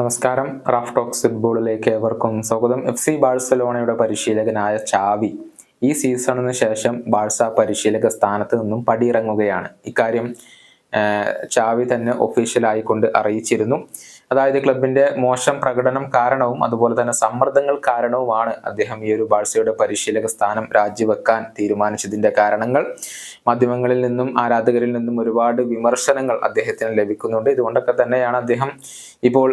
നമസ്കാരം. Raf talks ഫുട്ബോളിലേക്ക് ഏവർക്കും സ്വാഗതം. എഫ് സി ബാഴ്സലോണയുടെ പരിശീലകനായ ചാവി ഈ സീസണിന് ശേഷം ബാഴ്സ പരിശീലക സ്ഥാനത്ത് നിന്നും പടിയിറങ്ങുകയാണ്. ഇക്കാര്യം ചാവി തന്നെ ഒഫീഷ്യലായിക്കൊണ്ട് അറിയിച്ചിരുന്നു. അതായത് ക്ലബിന്റെ മോശം പ്രകടനം കാരണവും അതുപോലെ തന്നെ സമ്മർദ്ദങ്ങൾ കാരണവുമാണ് അദ്ദേഹം ഈ ഒരു ബാഴ്സയുടെ പരിശീലക സ്ഥാനം രാജിവെക്കാൻ തീരുമാനിച്ചതിന്റെ കാരണങ്ങൾ. മാധ്യമങ്ങളിൽ നിന്നും ആരാധകരിൽ നിന്നും ഒരുപാട് വിമർശനങ്ങൾ അദ്ദേഹത്തിന് ലഭിക്കുന്നുണ്ട്. ഇതുകൊണ്ടൊക്കെ തന്നെയാണ് അദ്ദേഹം ഇപ്പോൾ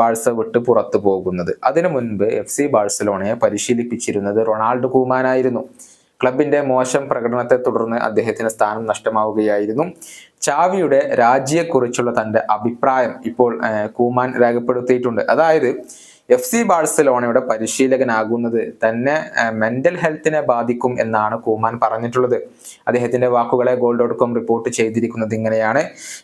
ബാഴ്സ വിട്ട് പുറത്തു പോകുന്നത്. അതിനു മുൻപ് എഫ് സി ബാഴ്സലോണയെ പരിശീലിപ്പിച്ചിരുന്നത് റൊണാൾഡ് കൂമാനായിരുന്നു. ക്ലബിന്റെ മോശം പ്രകടനത്തെ തുടർന്ന് അദ്ദേഹത്തിന് സ്ഥാനം നഷ്ടമാവുകയായിരുന്നു. ചാവിയുടെ രാജിയെക്കുറിച്ചുള്ള തന്റെ അഭിപ്രായം ഇപ്പോൾ കൂമാൻ രേഖപ്പെടുത്തിയിട്ടുണ്ട്. അതായത് എഫ് സി ബാഴ്സലോണയുടെ പരിശീലകനാകുന്നത് തന്നെ മെന്റൽ ഹെൽത്തിനെ ബാധിക്കും എന്നാണ് കൂമാൻ പറഞ്ഞിട്ടുള്ളത്. അദ്ദേഹത്തിന്റെ വാക്കുകളെ ഗോൾ ഡോട്ട് കോം റിപ്പോർട്ട് ചെയ്തിരിക്കുന്നത് ഇങ്ങനെയാണ്.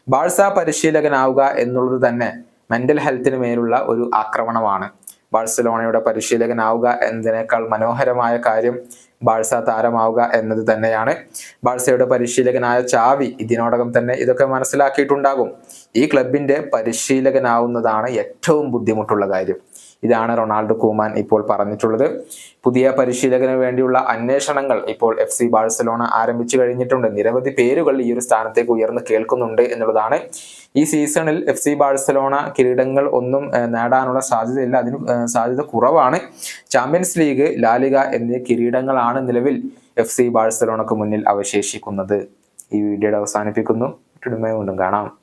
ബാഴ്സ പരിശീലകനാവുക എന്നുള്ളത് തന്നെ മെന്റൽ ഹെൽത്തിന് മേലുള്ള ഒരു ആക്രമണമാണ്. ബാഴ്സലോണയുടെ പരിശീലകനാവുക എന്നതിനേക്കാൾ മനോഹരമായ കാര്യം ബാഴ്സ താരമാവുക എന്നത് തന്നെയാണ്. ബാഴ്സയുടെ പരിശീലകനായ ചാവി ഇതിനോടകം തന്നെ ഇതൊക്കെ മനസ്സിലാക്കിയിട്ടുണ്ടാകും. ഈ ക്ലബിന്റെ പരിശീലകനാവുന്നതാണ് ഏറ്റവും ബുദ്ധിമുട്ടുള്ള കാര്യം. ഇതാണ് റൊണാൾഡോ കൂമാൻ ഇപ്പോൾ പറഞ്ഞിട്ടുള്ളത്. പുതിയ പരിശീലകന് വേണ്ടിയുള്ള അന്വേഷണങ്ങൾ ഇപ്പോൾ എഫ് സി ബാഴ്സലോണ ആരംഭിച്ചു കഴിഞ്ഞിട്ടുണ്ട്. നിരവധി പേരുകൾ ഈ ഒരു സ്ഥാനത്തേക്ക് ഉയർന്നു കേൾക്കുന്നുണ്ട് എന്നുള്ളതാണ് ഈ സീസണിൽ എഫ് സി ബാഴ്സലോണ കിരീടങ്ങൾ ഒന്നും നേടാനുള്ള സാധ്യതയില്ല. അതിന് സാധ്യത കുറവാണ്. ചാമ്പ്യൻസ് ലീഗ് ലാലിക എന്നീ കിരീടങ്ങളാണ് നിലവിൽ എഫ് സി ബാഴ്സലോണക്ക് മുന്നിൽ അവശേഷിക്കുന്നത്. ഈ വീഡിയോയുടെ അവസാനിപ്പിക്കുന്നു. വീണ്ടും കാണാം.